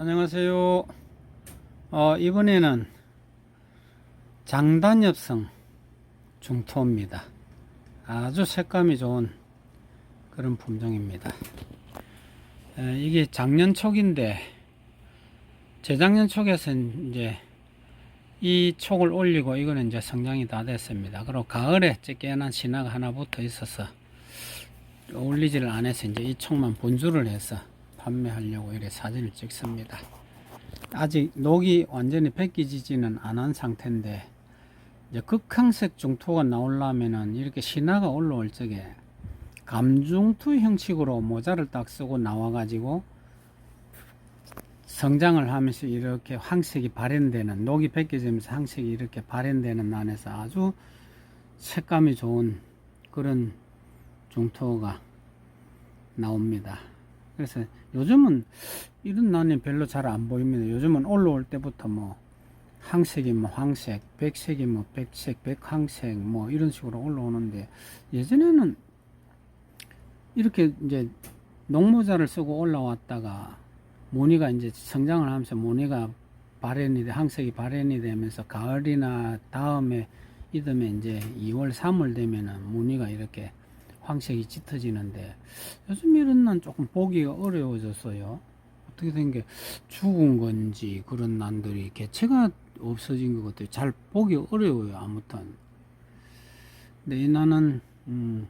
안녕하세요. 어, 이번에는 장단엽성 중토입니다. 아주 색감이 좋은 그런 품종입니다. 에, 이게 작년 촉인데 재작년 촉에서 이제 이 촉을 올리고 이거는 이제 성장이 다 됐습니다. 그리고 가을에 쬐깨난 신화가 하나 붙어 있어서 올리지를 안 해서 이제 이 촉만 본주를 해서 판매하려고 이렇게 사진을 찍습니다. 아직 녹이 완전히 벗기지지는 않은 상태인데 이제 극황색 중토가 나오려면은 이렇게 신화가 올라올 적에 감중투 형식으로 모자를 딱 쓰고 나와가지고 성장을 하면서 이렇게 황색이 발현되는 녹이 벗겨지면서 황색이 이렇게 발현되는 난에서 아주 색감이 좋은 그런 중토가 나옵니다. 그래서 요즘은 이런 난이 별로 잘 안 보입니다. 요즘은 올라올 때부터 뭐 황색이 뭐 황색, 백색이 뭐 백색, 백황색 뭐 이런 식으로 올라오는데 예전에는 이렇게 이제 녹모자를 쓰고 올라왔다가 무늬가 이제 성장을 하면서 무늬가 발현이 돼, 항색이 발현이 되면서 가을이나 다음에 이듬해 이제 2월, 3월 되면은 무늬가 이렇게 황색이 짙어지는데 요즘 이런 난 조금 보기가 어려워졌어요. 어떻게 된 게 죽은 건지 그런 난들이 개체가 없어진 것 같아요. 잘 보기 어려워요. 아무튼. 근데 이 난은 음,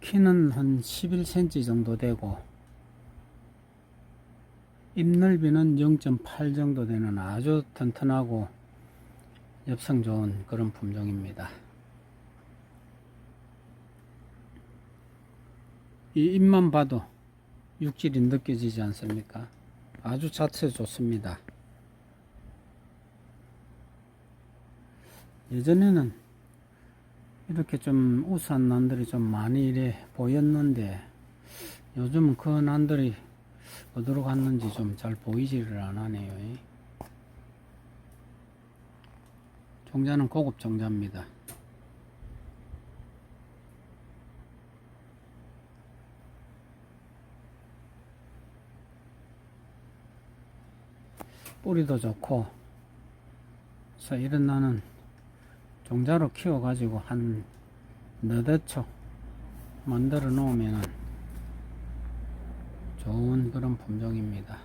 키는 한 11cm 정도 되고 잎 넓이는 0.8 정도 되는 아주 튼튼하고 엽성 좋은 그런 품종입니다. 이 잎만 봐도 육질이 느껴지지 않습니까? 아주 자체 좋습니다. 예전에는 이렇게 좀 우수한 난들이 좀 많이 이래 보였는데 요즘은 그 난들이 어디로 갔는지 좀 잘 보이지를 않네요. 종자는 고급 종자입니다. 뿌리도 좋고 그래서 이런 나는 종자로 키워 가지고 한 너댓초 만들어 놓으면 좋은 그런 품종입니다.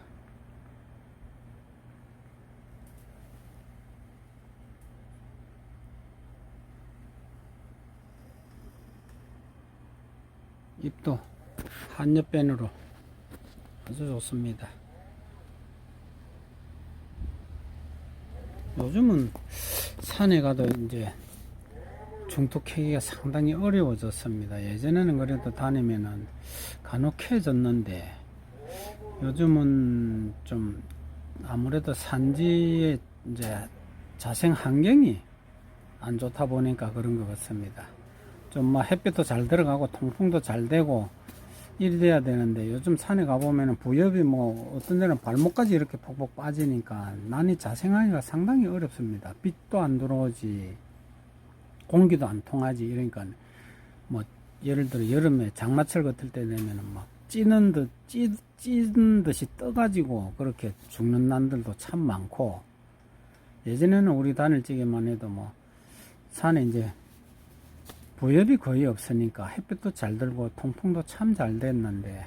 잎도 한엽변으로 아주 좋습니다. 요즘은 산에 가도 이제 중토 캐기가 상당히 어려워졌습니다. 예전에는 그래도 다니면은 간혹 캐졌는데 요즘은 좀 아무래도 산지의 이제 자생 환경이 안 좋다 보니까 그런 것 같습니다. 좀 뭐 햇빛도 잘 들어가고 통풍도 잘 되고 이리 돼야 되는데 요즘 산에 가보면은 부엽이 뭐 어떤 데는 발목까지 이렇게 폭폭 빠지니까 난이 자생하기가 상당히 어렵습니다. 빛도 안 들어오지 공기도 안 통하지 이러니까 뭐 예를 들어 여름에 장마철 같을 때 되면은 막 찌는 듯 찌, 찌는 듯이 떠가지고 그렇게 죽는 난들도 참 많고 예전에는 우리 다닐 적에만 해도 뭐 산에 이제 부엽이 거의 없으니까 햇빛도 잘 들고 통풍도 참 잘 됐는데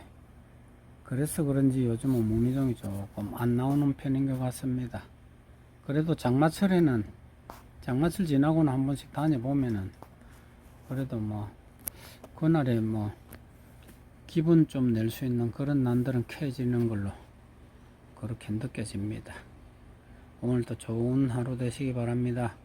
그래서 그런지 요즘은 무늬종이 조금 안 나오는 편인 것 같습니다. 그래도 장마철에는 장마철 지나고는 한 번씩 다녀보면은 그래도 뭐 그날에 뭐 기분 좀 낼 수 있는 그런 난들은 캐지는 걸로 그렇게 느껴집니다. 오늘도 좋은 하루 되시기 바랍니다.